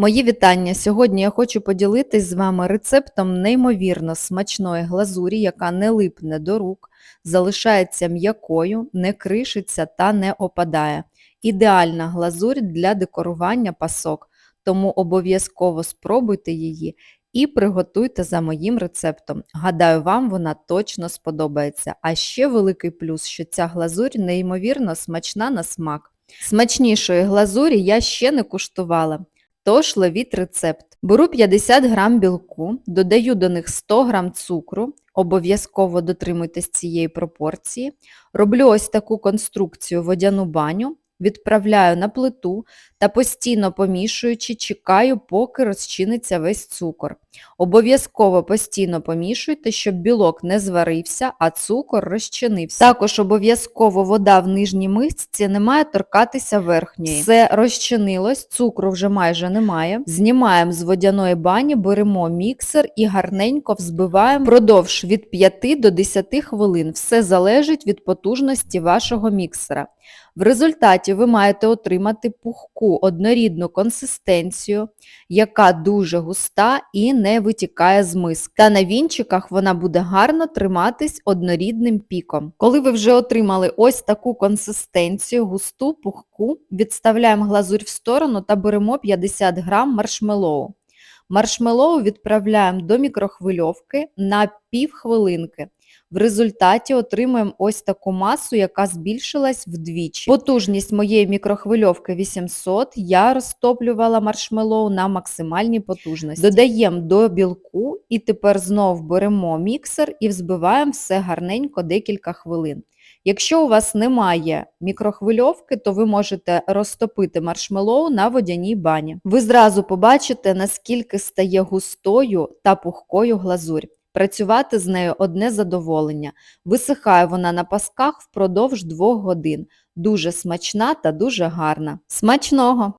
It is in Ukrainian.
Мої вітання! Сьогодні я хочу поділитись з вами рецептом неймовірно смачної глазурі, яка не липне до рук, залишається м'якою, не кришиться та не опадає. Ідеальна глазурь для декорування пасок, тому обов'язково спробуйте її і приготуйте за моїм рецептом. Гадаю, вам вона точно сподобається. А ще великий плюс, що ця глазурь неймовірно смачна на смак. Смачнішої глазурі я ще не куштувала. Тож ловіть рецепт. Беру 50 грам білку, додаю до них 100 грам цукру, обов'язково дотримуйтесь цієї пропорції. Роблю ось таку конструкцію водяну баню, відправляю на плиту та постійно помішуючи, чекаю, поки розчиниться весь цукор. Обов'язково постійно помішуйте, щоб білок не зварився, а цукор розчинився. Також обов'язково вода в нижній мисці не має торкатися верхньої. Все розчинилось, цукру вже майже немає. Знімаємо з водяної бані, беремо міксер і гарненько взбиваємо впродовж від 5 до 10 хвилин. Все залежить від потужності вашого міксера. В результаті ви маєте отримати пухку однорідну консистенцію, яка дуже густа і не витікає з миски. Та на вінчиках вона буде гарно триматись однорідним піком. Коли ви вже отримали ось таку консистенцію, густу, пухку, відставляємо глазурь в сторону та беремо 50 грам маршмеллоу. Маршмеллоу відправляємо до мікрохвильовки на півхвилинки. В результаті отримуємо ось таку масу, яка збільшилась вдвічі. Потужність моєї мікрохвильовки 800, я розтоплювала маршмеллоу на максимальній потужності. Додаємо до білку і тепер знов беремо міксер і взбиваємо все гарненько декілька хвилин. Якщо у вас немає мікрохвильовки, то ви можете розтопити маршмеллоу на водяній бані. Ви зразу побачите, наскільки стає густою та пухкою глазурь. Працювати з нею одне задоволення. Висихає вона на пасках впродовж двох годин. Дуже смачна та дуже гарна. Смачного!